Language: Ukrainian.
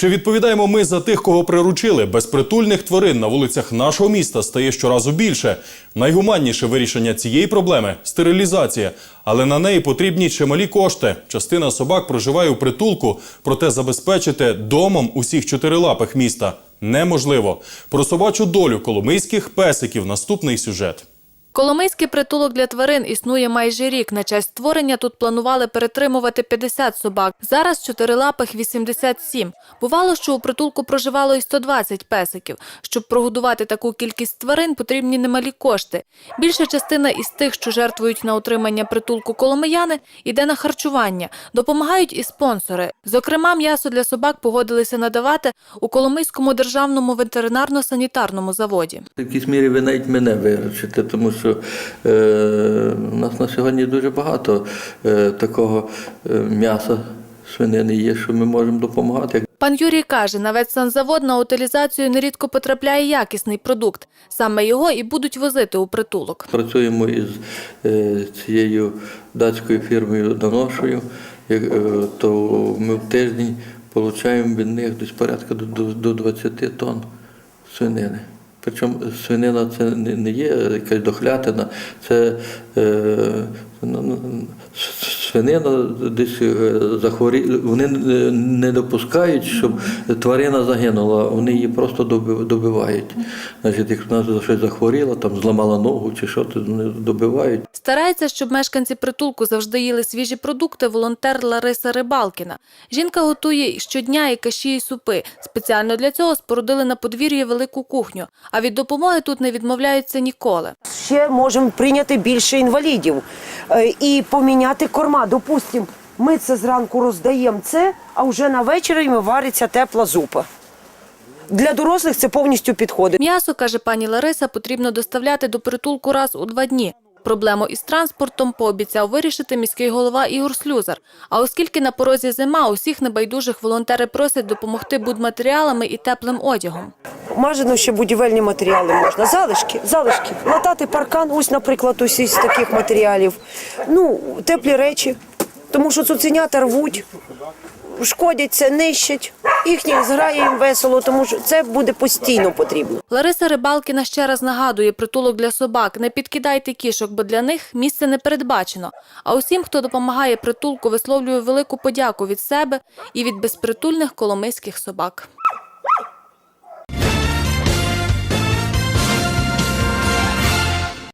Чи відповідаємо ми за тих, кого приручили? Безпритульних тварин на вулицях нашого міста стає щоразу більше. Найгуманніше вирішення цієї проблеми стерилізація. Але на неї потрібні чималі кошти. Частина собак проживає у притулку, проте забезпечити домом усіх чотирилапих міста неможливо. Про собачу долю коломийських песиків наступний сюжет. Коломийський притулок для тварин існує майже рік. На честь створення тут планували перетримувати 50 собак. Зараз чотирилапих 87. Бувало, що у притулку проживало і 120 песиків. Щоб прогодувати таку кількість тварин, потрібні немалі кошти. Більша частина із тих, що жертвують на утримання притулку коломияни, іде на харчування. Допомагають і спонсори. Зокрема, м'ясо для собак погодилися надавати у Коломийському державному ветеринарно-санітарному заводі. В якійсь мірі ви навіть мене виручите, тому що е, у нас на сьогодні дуже багато е, такого е, м'яса свинини є, що ми можемо допомагати. Пан Юрій каже, на ветсанзавод на утилізацію нерідко потрапляє якісний продукт. Саме його і будуть возити у притулок. Працюємо із е, цією датською фірмою Доношою, то ми в тиждень отримуємо від них десь порядка до, до, до 20 тонн свинини. Причому свинина це не є якась дохлятина, це е, ну, ну, свинина десь е, захворі. Вони не- не допускають, щоб тварина загинула, вони її просто доби- добивають. Значить, якщо вона за щось захворіла, там зламала ногу чи що, то вони добивають. Старається, щоб мешканці притулку завжди їли свіжі продукти волонтер Лариса Рибалкіна. Жінка готує щодня і каші, і супи. Спеціально для цього спорудили на подвір'ї велику кухню. А від допомоги тут не відмовляються ніколи. ще можемо прийняти більше інвалідів е, і поміняти корма. Допустимо, ми це зранку роздаємо це, а вже на вечір їм вариться тепла зупа. Для дорослих це повністю підходить. М'ясо, каже пані Лариса, потрібно доставляти до притулку раз у два дні. Проблему із транспортом пообіцяв вирішити міський голова Ігор Слюзар. А оскільки на порозі зима, усіх небайдужих волонтери просять допомогти будматеріалами і теплим одягом. Мажено ще будівельні матеріали можна. Залишки, залишки. Латати паркан, ось, наприклад, ось із таких матеріалів. Ну, теплі речі, тому що цуценята рвуть, шкодяться, нищать. Їхні зграє їм весело, тому що це буде постійно потрібно. Лариса Рибалкіна ще раз нагадує притулок для собак. Не підкидайте кішок, бо для них місце не передбачено. А усім, хто допомагає притулку, висловлює велику подяку від себе і від безпритульних коломийських собак.